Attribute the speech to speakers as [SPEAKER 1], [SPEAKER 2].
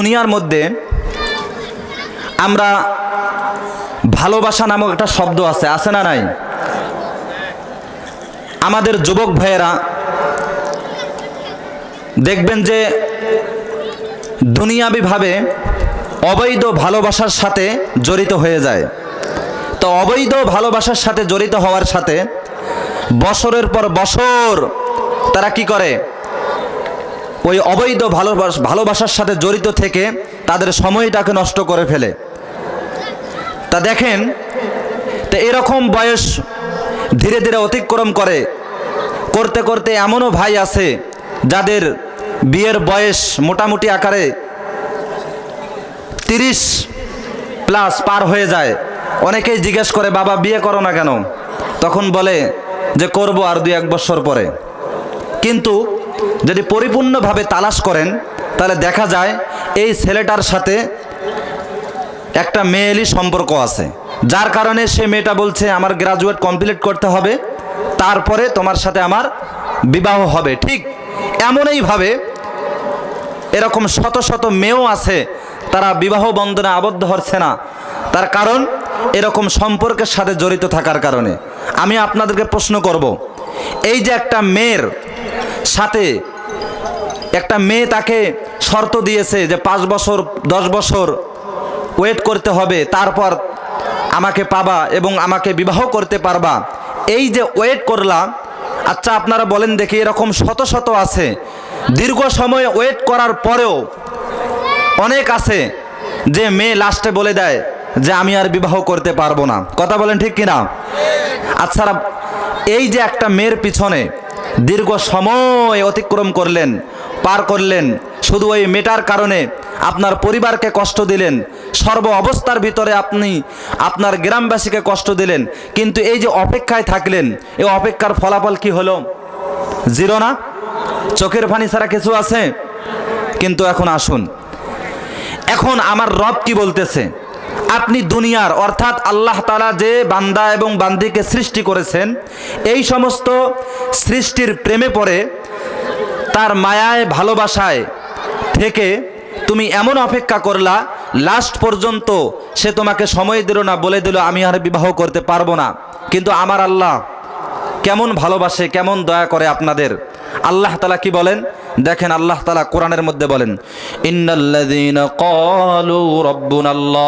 [SPEAKER 1] দুনিয়ার মধ্যে আমরা ভালোবাসা নামক একটা শব্দ আছে আছে না নাই? আমাদের যুবক ভাইয়েরা, দেখবেন যে দুনিয়াবিভাবে অবৈধ ভালোবাসার সাথে জড়িত হয়ে যায়। তো অবৈধ ভালোবাসার সাথে জড়িত হওয়ার সাথে বছরের পর বছর তারা কি করে? ওই অবৈধ ভালোবাস ভালোবাসার সাথে জড়িত থেকে তাদের সময়টাকে নষ্ট করে ফেলে। তা দেখেন, তো এরকম বয়স ধীরে ধীরে অতিক্রম করে। করতে করতে এমনও ভাই আছে যাদের বিয়ের বয়স মোটামুটি আকারে তিরিশ প্লাস পার হয়ে যায়। অনেকেই জিজ্ঞেস করে, বাবা, বিয়ে করো না কেন? তখন বলে যে, করব আর দুই এক বছর পরে। কিন্তু যদি পরিপূর্ণভাবে তালাশ করেন, তাহলে দেখা যায় এই ছেলেটার সাথে একটা মেয়েলি সম্পর্ক আছে। যার কারণে সে মেয়েটা বলছে, আমার গ্রাজুয়েট কমপ্লিট করতে হবে, তারপরে তোমার সাথে আমার বিবাহ হবে। ঠিক এমনইভাবে এরকম শত শত মেয়েও আছে, তারা বিবাহ বন্ধনে আবদ্ধ হচ্ছে না। তার কারণ এরকম সম্পর্কের সাথে জড়িত থাকার কারণে। আমি আপনাদেরকে প্রশ্ন করব, এই যে একটা মেয়ের সাথে একটা মেয়ে তাকে শর্ত দিয়েছে যে পাঁচ বছর, দশ বছর ওয়েট করতে হবে, তারপর আমাকে পাবা এবং আমাকে বিবাহ করতে পারবা। এই যে ওয়েট করলা আচ্ছা আপনারা বলেন দেখি এরকম শত শত আছে। দীর্ঘ সময় ওয়েট করার পরেও অনেক আছে যে মেয়ে লাস্টে বলে দেয় যে আমি আর বিবাহ করতে পারব না। কথা বলেন ঠিক কিনা? আচ্ছা এই যে একটা মেয়ের পিছনে দীর্ঘ সময় অতিক্রম করলেন, পার করলেন। শুধু ওই মেটার কারণে আপনার পরিবারকে কষ্ট দিলেন। সর্ব অবস্থার ভিতরে আপনি আপনার গ্রামবাসীকে কষ্ট দিলেন। কিন্তু এই যে অপেক্ষায় থাকলেন, এই অপেক্ষার ফলাফল কি হলো? জিরো না? চোখের ফানি ছাড়া কিছু আছে? কিন্তু এখন আসুন। এখন আমার রব কি বলতেছে? আপনি দুনিয়ার, অর্থাৎ আল্লাহ তালা যে বান্দা এবং বান্দিকে সৃষ্টি করেছেন, এই সমস্ত সৃষ্টির প্রেমে পড়ে, তার মায়ায়, ভালোবাসায় থেকে তুমি এমন অপেক্ষা করলা, লাস্ট পর্যন্ত সে তোমাকে সময় দিল না, বলে দিল, আমি আর বিবাহ করতে পারব না। কিন্তু আমার আল্লাহ কেমন ভালোবাসে, কেমন দয়া করে আপনাদের। আল্লাহ তালা কি বলেন? দেখেন আল্লাহ তালা কোরআনের মধ্যে বলেন ইন্নাল্লাযীনা ক্বালু রাব্বুনাল্লাহ।